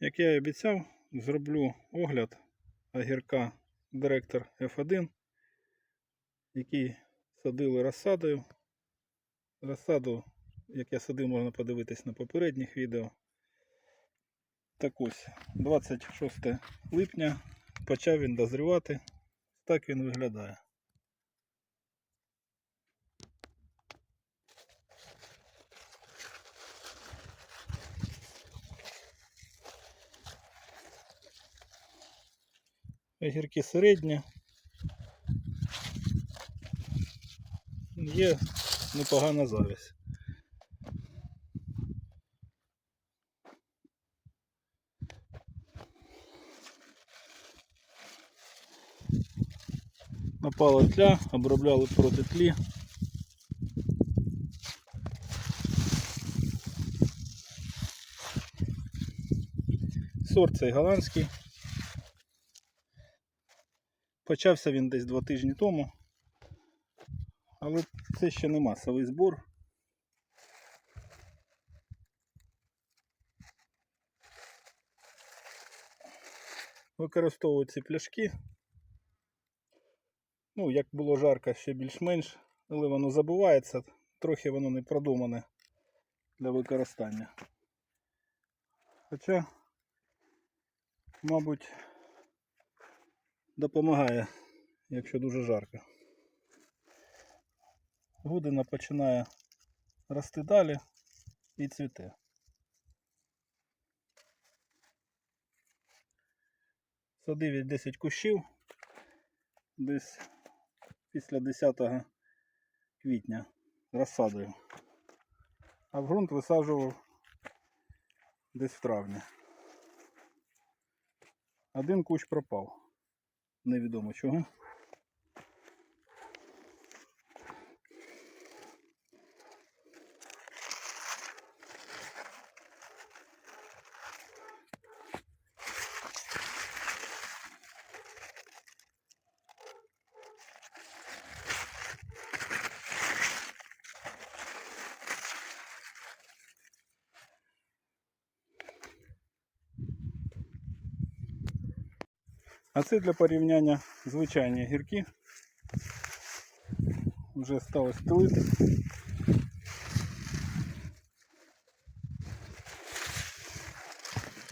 Як я і обіцяв, зроблю огляд огірка директор F1, який садили розсадою. Розсаду, як я садив, можна подивитись на попередніх відео. Так ось, 26 липня почав він дозрівати. Так він виглядає. Огірки середні. Є непогана завість. Напала тля, обробляли проти тлі. Сорт цей голландський. Почався він десь два тижні тому. Але це ще не масовий збор. Використовують ці пляшки. Ну, як було жарко, ще більш-менш, але воно забувається, трохи воно не продумане для використання. Хоча, мабуть, допомагає, якщо дуже жарко. Гудина починає рости далі і цвіте. Садив 10 кущів десь після 10 квітня розсадою. А в ґрунт висаджував десь в травні. Один кущ пропав. Невідомо чого. А це для порівняння звичайні гірки. Вже стало стелити.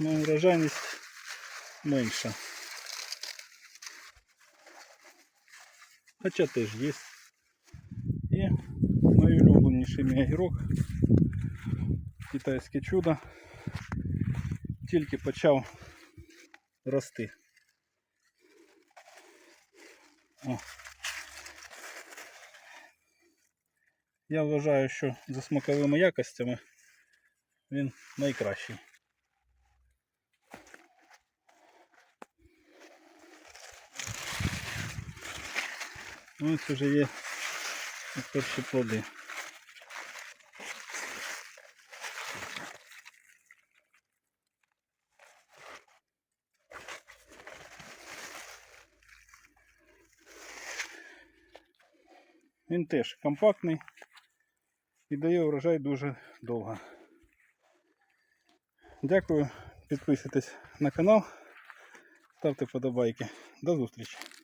Ну, менша. Хоча теж є. І найулюбленіший мій огірок. Китайське чудо. Тільки почав рости. О. Я вважаю, що за смаковими якостями він найкращий. Ось вже є перші плоди. Він теж компактний і дає врожай дуже довго. Дякую, підписуйтесь на канал, ставте подобайки. До зустрічі!